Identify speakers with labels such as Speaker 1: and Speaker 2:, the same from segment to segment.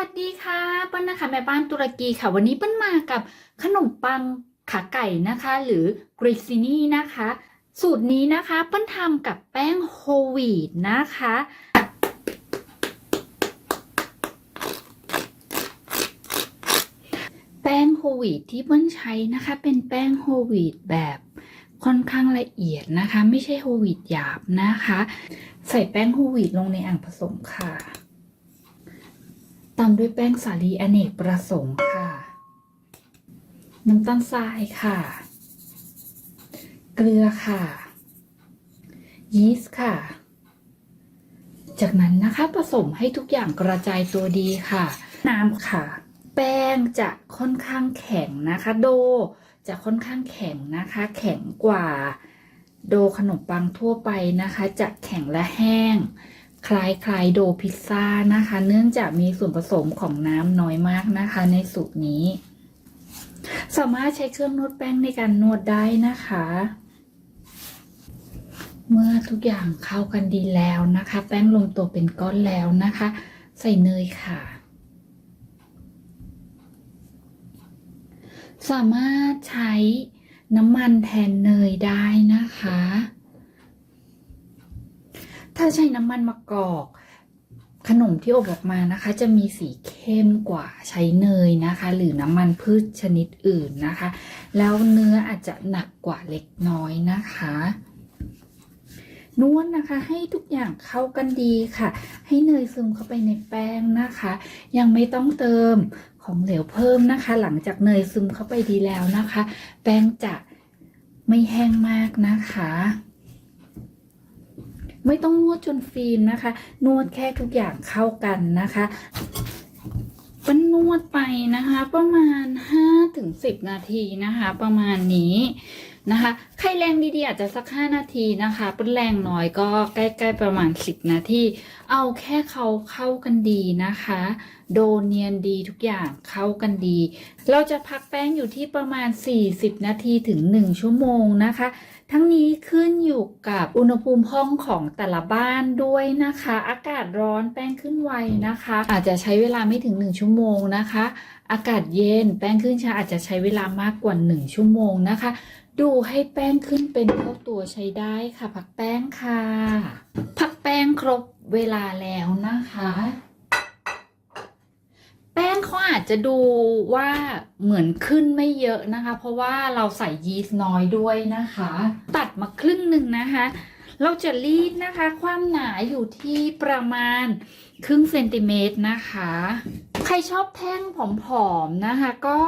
Speaker 1: วัสดีค่ะเปิ้ลนะคะแม่บ้านตุรกีค่ะ วันนี้เปิ้ลมากับขนมปังขาไก่นะคะ หรือกริซินี่นะคะ สูตรนี้นะคะเปิ้ลทำกับแป้งโฮวีตนะคะ แป้งโฮวีตที่เปิ้ลใช้นะคะ เป็นแป้งโฮวีตแบบค่อนข้างละเอียดนะคะ ไม่ใช่โฮวีตหยาบนะคะ ใส่แป้งโฮวีตลงในอ่างผสมค่ะ ตามด้วยแป้งสาลีอเนกประสงค์ค่ะ น้ำตาลทรายค่ะ เกลือค่ะ ยีสต์ค่ะ จากนั้นนะคะผสมให้ทุกอย่างกระจายตัวดีค่ะ น้ำค่ะ แป้งจะค่อนข้างแข็งนะคะ โดจะค่อนข้างแข็งนะคะ แข็งกว่า โดขนมปังทั่วไปนะคะ จะแข็งและแห้ง คล้ายคล้ายๆโดพิซซ่านะคะ เนื่องจากมีส่วนผสมของน้ำน้อยมากนะคะ ในสูตรนี้ สามารถใช้เครื่องนวดแป้งในการนวดได้นะคะ เมื่อทุกอย่างเข้ากันดีแล้วนะคะ แป้งลงตัวเป็นก้อนแล้วนะคะ ใส่เนยค่ะ สามารถใช้น้ำมันแทนเนยได้นะคะ ถ้าใช้น้ำมันมะกอก ขนมที่อบออกมานะคะ จะมีสีเข้มกว่าใช้เนยนะคะ หรือน้ำมันพืชชนิดอื่นนะคะ แล้วเนื้ออาจจะหนักกว่าเล็กน้อยนะคะนวดนะคะให้ทุกอย่างเข้ากันดีค่ะ ให้เนยซึมเข้าไปในแป้งนะคะ ยังไม่ต้องเติมของเหลวเพิ่มนะคะ หลังจากเนยซึมเข้าไปดีแล้วนะคะ แป้งจะไม่แห้งมากนะคะ ไม่ต้องนวดจนฟิล์มนะคะ นวดแค่ทุกอย่างเข้ากันนะคะก็นนวดไปนะคะ ประมาณ5ถึง10 นาทีนะคะ ประมาณนี้ นะคะใครแรงดีๆอาจจะสัก 5 นาทีนะคะเป็นแรงน้อยก็ใกล้ๆประมาณ 10 นาที เอาแค่เขาเข้ากันดีนะคะ โดนเนียนดีทุกอย่างเข้ากันดี เราจะพักแป้งอยู่ที่ประมาณ 40 นาทีถึง 1 ชั่วโมงนะคะ ทั้งนี้ขึ้นอยู่กับอุณหภูมิห้องของแต่ละบ้านด้วยนะคะ อากาศร้อนแป้งขึ้นไวนะคะ อาจจะใช้เวลาไม่ถึง 1 ชั่วโมงนะคะ อากาศเย็นแป้งขึ้นช้าอาจจะใช้เวลามากกว่า 1 ชั่วโมงนะคะ ดูให้แป้งขึ้นเป็นเท่าตัวใช้ได้ค่ะพักแป้งค่ะพักแป้งครบเวลาแล้วนะคะ แป้งเขาอาจจะดูว่าเหมือนขึ้นไม่เยอะนะคะ เพราะว่าเราใส่ยีสต์น้อยด้วยนะคะ ตัดมาครึ่งหนึ่งนะคะ เราจะรีดนะคะ ความหนาอยู่ที่ประมาณครึ่งเซนติเมตรนะคะ ใครชอบแท่งผอมๆนะคะ ก็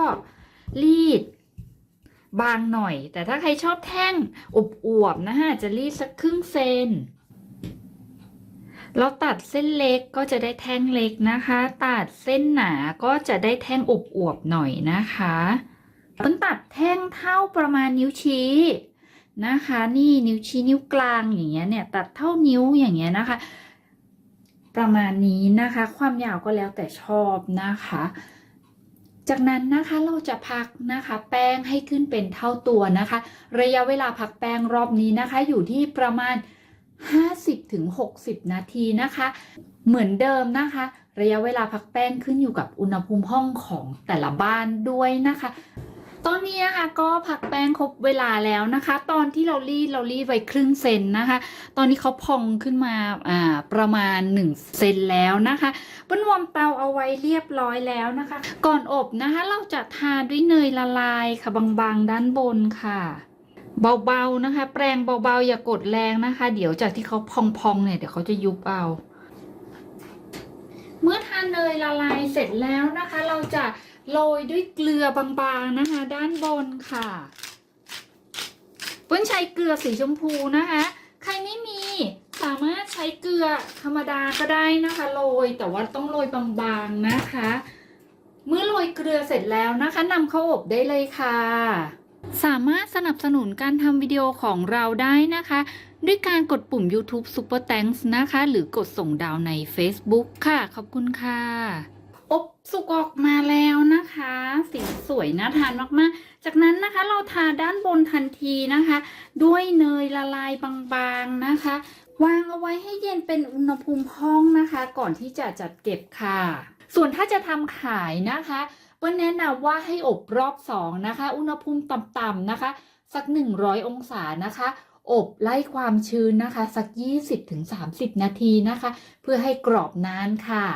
Speaker 1: รีด บางหน่อย แต่ถ้าใครชอบแท่งอวบๆนะคะจะรีดสักครึ่งเซนเราตัดเส้นเล็กก็จะได้แท่งเล็กนะคะ ตัดเส้นหนาก็จะได้แท่งอวบๆหน่อยนะคะต้นตัดแท่งเท่าประมาณนิ้วชี้นะคะ นี่นิ้วชี้นิ้วกลางอย่างเงี้ยเนี่ยตัดเท่านิ้วอย่างเงี้ยนะคะ ประมาณนี้นะคะ ความยาวก็แล้วแต่ชอบนะคะ จากนั้นนะคะเราจะพักนะคะแป้งให้ขึ้นเป็นเท่าตัวนะคะ ระยะเวลาพักแป้งรอบนี้นะคะ อยู่ที่ประมาณ 50ถึง60 นาทีนะคะ เหมือนเดิมนะคะ ระยะเวลาพักแป้งขึ้นอยู่กับอุณหภูมิห้องของแต่ละบ้านด้วยนะคะ ตอนนี้นะคะก็พักแป้งครบเวลาแล้วนะคะ ตอนที่เรารีดเรารีดไว้ครึ่งเซนนะคะ ตอนนี้เขาพองขึ้นมาอ่าประมาณ 1 เซนแล้วนะคะป้นวอมเตาเอาไว้เรียบร้อยแล้วนะคะ ก่อนอบนะคะเราจะทาด้วยเนยละลายค่ะบางๆด้านบนค่ะเบาๆนะคะ แปรงเบาๆอย่ากดแรงนะคะ เดี๋ยวจากที่เขาพองๆเนี่ยเดี๋ยวเขาจะยุบเอา เมื่อทานเนยละลายเสร็จแล้วนะคะ เราจะโรยด้วยเกลือบางๆนะคะ ด้านบนค่ะเปิ้ลใช้เกลือสีชมพูนะคะ ใครไม่มีสามารถใช้เกลือธรรมดาก็ได้นะคะโรยแต่ว่าต้องโรยบางๆนะคะ เมื่อโรยเกลือเสร็จแล้วนะคะนำเข้าอบได้เลยค่ะ สามารถสนับสนุนการทำวิดีโอของเราได้นะคะ ด้วยการกดปุ่ม YouTube Super Thanks นะคะ หรือกดส่งดาวใน Facebook ค่ะ ขอบคุณค่ะ อบสุกออกมาแล้วนะคะ สีสวยน่าทานมากๆ จากนั้นนะคะเราทาด้านบนทันทีนะคะ ด้วยเนยละลายบางๆนะคะ วางเอาไว้ให้เย็นเป็นอุณหภูมิห้องนะคะ ก่อนที่จะจัดเก็บค่ะ ส่วนถ้าจะทำขายนะคะ ปิ้ลแนะนำว่าให้อบรอบสองนะคะ อุณหภูมิต่ำๆนะคะ สัก 100 องศานะคะ อบไล่ความชื้นนะคะ สัก 20-30 นาทีนะคะ เพื่อให้กรอบนานค่ะ